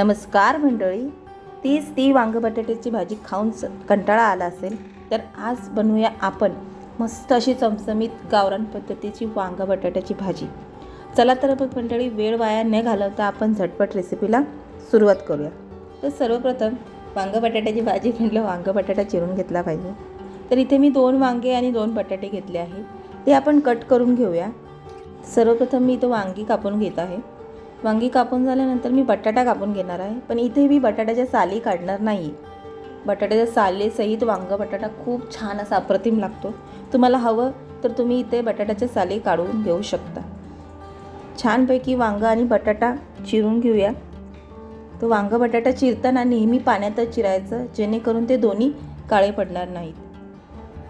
नमस्कार मंडळी. तीच ती वांग बटाट्याची भाजी खाऊन स कंटाळा आला असेल तर आज बनवूया आपण मस्त अशी चमचमीत गावरान पद्धतीची वांग बटाट्याची भाजी. चला तर मग मंडळी वेळ वाया न घालवता आपण झटपट रेसिपीला सुरुवात करूया. तर सर्वप्रथम वांग बटाट्याची भाजी म्हटलं वांग बटाटा चिरून घेतला पाहिजे. तर इथे मी दोन वांगे आणि दोन बटाटे घेतले आहे ते आपण कट करून घेऊया. सर्वप्रथम मी इथं वांगी कापून घेत आहे. वांगी कापून झाल्यानंतर मी बटाटा कापून घेणार आहे. पण इथे मी बटाट्याच्या साली काढणार नाही. बटाट्याच्या सालेसहित वांगं बटाटा खूप छान असा अप्रतिम लागतो. तुम्हाला हवं तर तुम्ही इथे बटाट्याच्या साली काढून घेऊ शकता. छानपैकी वांगं आणि बटाटा चिरून घेऊया. तो वांगं बटाटा चिरताना नेहमी पाण्यातच चिरायचं जेणेकरून ते दोन्ही काळे पडणार नाहीत.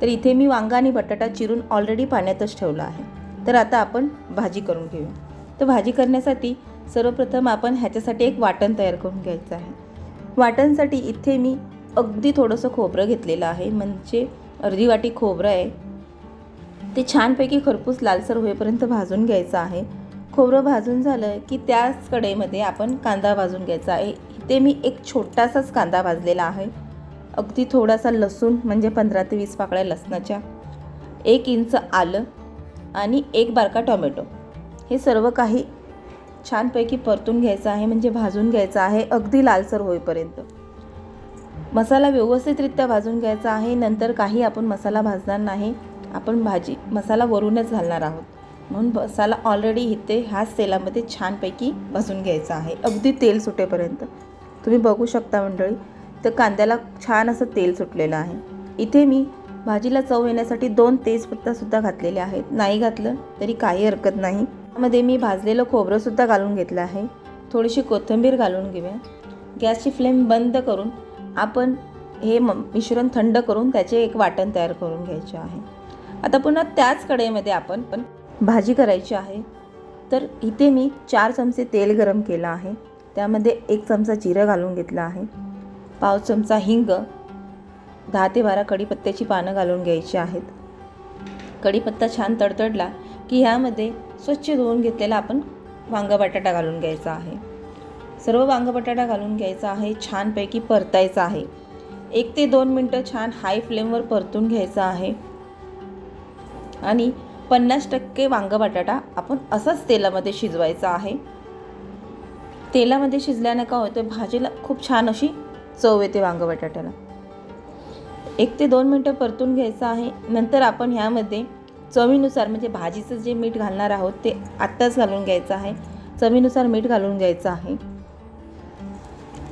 तर इथे मी वांगा आणि बटाटा चिरून ऑलरेडी पाण्यातच ठेवला आहे. तर आता आपण भाजी करून घेऊया. तर भाजी करण्यासाठी सर्वप्रथम आपण ह्याच्यासाठी एक वाटण तयार करून घ्यायचं आहे. वाटणसाठी इथे मी अगदी थोडंसं खोबरं घेतलेलं आहे. म्हणजे अर्धी वाटी खोबरं आहे. ते छानपैकी खरपूस लालसर होईपर्यंत भाजून घ्यायचं आहे. खोबरं भाजून झालं की त्याच कढईमध्ये आपण कांदा भाजून घ्यायचा आहे. इथे मी एक छोटासाच कांदा भाजलेला आहे. अगदी थोडासा लसूण म्हणजे पंधरा ते वीस पाकळ्या लसणाच्या. एक इंच आलं आणि एक बारका टोमॅटो. हे सर्व काही छानपैकी परतून घ्यायचं आहे म्हणजे भाजून घ्यायचं आहे अगदी लालसर होईपर्यंत. मसाला व्यवस्थितरित्या भाजून घ्यायचा आहे नंतर काही आपण मसाला भाजणार नाही आपण भाजी मसाला वरूनच घालणार आहोत. म्हणून मसाला ऑलरेडी इथे ह्याच तेलामध्ये छानपैकी भाजून घ्यायचा आहे अगदी तेल सुटेपर्यंत. तुम्ही बघू शकता मंडळी तर कांद्याला छान असं तेल सुटलेलं आहे. इथे मी भाजीला चव येण्यासाठी दोन तेजपत्तासुद्धा घातलेले आहेत. नाही घातलं तरी काही हरकत नाही. त्यामध्ये मी भाजलेलं खोबरंसुद्धा घालून घेतलं आहे. थोडीशी कोथिंबीर घालून घेऊया. गॅसची फ्लेम बंद करून आपण हे म मिश्रण थंड करून त्याचे एक वाटण तयार करून घ्यायचे आहे. आता पुन्हा त्याच कढईमध्ये आपण पण भाजी करायची आहे. तर इथे मी चार चमचे तेल गरम केलं आहे. त्यामध्ये एक चमचा जिरं घालून घेतलं आहे. पाव चमचा हिंग दहा ते बारा कढीपत्त्याची पानं घालून घ्यायची आहेत. कढीपत्ता छान तडतडला की ह्यामध्ये स्वच्छ धुवून घेतलेला आपण वांग बटाटा घालून घ्यायचा आहे. सर्व वांग बटाटा घालून घ्यायचा आहे छानपैकी परतायचा आहे. एक ते दोन मिनटं छान हाय फ्लेमवर परतून घ्यायचा आहे. आणि पन्नास टक्के वांग बटाटा आपण असाच तेलामध्ये शिजवायचा आहे. तेलामध्ये शिजल्याने काय होतं भाजीला खूप छान अशी चव येते वांग बटाट्याला. एक ते दोन मिनटं परतून घ्यायचं आहे. नंतर आपण ह्यामध्ये चवीनुसार म्हणजे भाजीचं जे मीठ घालणार आहोत ते आत्ताच घालून घ्यायचं आहे. चवीनुसार मीठ घालून घ्यायचं आहे.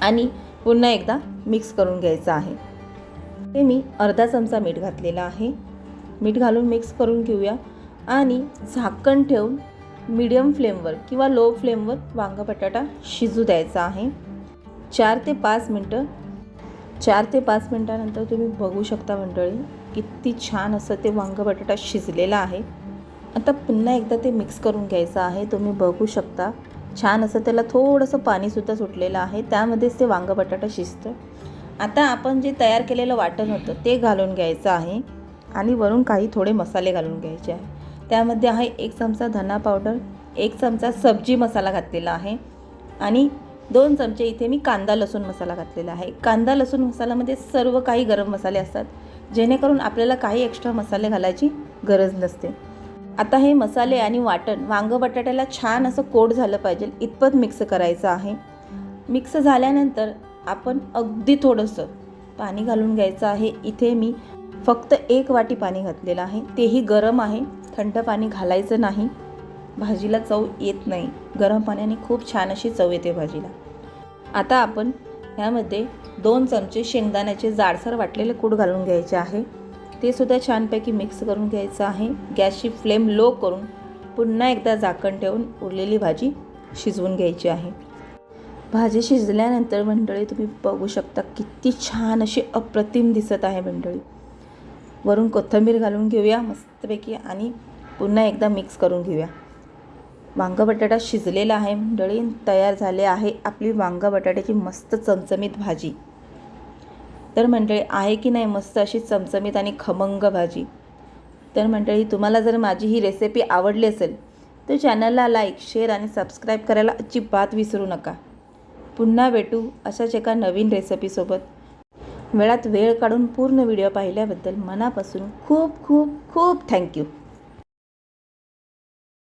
आणि पुन्हा एकदा मिक्स करून घ्यायचं आहे. ते मी अर्धा चमचा मीठ घातलेला आहे. मीठ घालून मिक्स करून घेऊया. आणि झाकण ठेवून मीडियम फ्लेमवर किंवा लो फ्लेमवर वांग बटाटा शिजू द्यायचा आहे. चार ते पाच मिनटं चार ते पाच मिनटानंतर तुम्ही बघू शकता मंडळी. किती छान असं ते वांग बटाटा शिजलेला आहे. आता पुन्हा एकदा ते मिक्स करून घ्यायचं आहे. तुम्ही बघू शकता. छान असं त्याला थोडंसं पाणीसुद्धा सुटलेलं आहे. त्यामध्येच ते वांग बटाटा शिजतं. आता आपण जे तयार केलेलं वाटण होतं ते घालून घ्यायचं आहे. आणि वरून काही थोडे मसाले घालून घ्यायचे आहे. त्यामध्ये आहे एक चमचा धना पावडर एक चमचा सब्जी मसाला घातलेला आहे. आणि दोन चमचे इथे मी कांदा लसूण मसाला घातलेला आहे. कांदा लसूण मसाल्यामध्ये सर्व काही गरम मसाले असतात. जेणेकरून आपल्याला काही एक्स्ट्रा मसाले घालायची गरज नसते. आता हे मसाले आणि वाटण वांगं बटाट्याला छान असं कोट झालं पाहिजे. इतपत मिक्स करायचं आहे. मिक्स झाल्यानंतर आपण अगदी थोडंसं पाणी घालून घ्यायचं आहे. इथे मी फक्त एक वाटी पाणी घातलेलं आहे. तेही गरम आहे. थंड पाणी घालायचं नाही. भाजीला चव येत नाही. गरम पाण्याने खूप छान अशी चव येते भाजीला. आता आपण ह्यामध्ये दोन चमचे शेंगदाण्याचे जाडसर वाटलेले कूट घालून घ्यायचे आहे. ते सुद्धा छानपैकी मिक्स करून घ्यायचं आहे. गॅसची फ्लेम लो करून पुन्हा एकदा झाकण ठेवून उरलेली भाजी शिजवून घ्यायची आहे. भाजी शिजल्यानंतर मंडळी तुम्ही बघू शकता किती छान अशी अप्रतिम दिसत आहे मंडळी. वरून कोथिंबीर घालून घेऊया मस्तपैकी आणि पुन्हा एकदा मिक्स करून घेऊया. वांग बटाटा शिजलेला आहे. मंडळी तयार झाले आहे आपली वांग बटाट्याची मस्त चमचमीत भाजी. तर मंडळी आहे की नाही मस्त अशी चमचमीत आणि खमंग भाजी? तर मंडळी तुम्हाला जर माझी ही रेसिपी आवडली असेल तर चॅनलला लाईक शेअर आणि सबस्क्राईब करायला अजिबात विसरू नका. पुन्हा भेटू अशाच एका नवीन रेसिपीसोबत वेळात वेळ काढून पूर्ण व्हिडिओ पाहिल्याबद्दल मनापासून खूप खूप खूप थँक्यू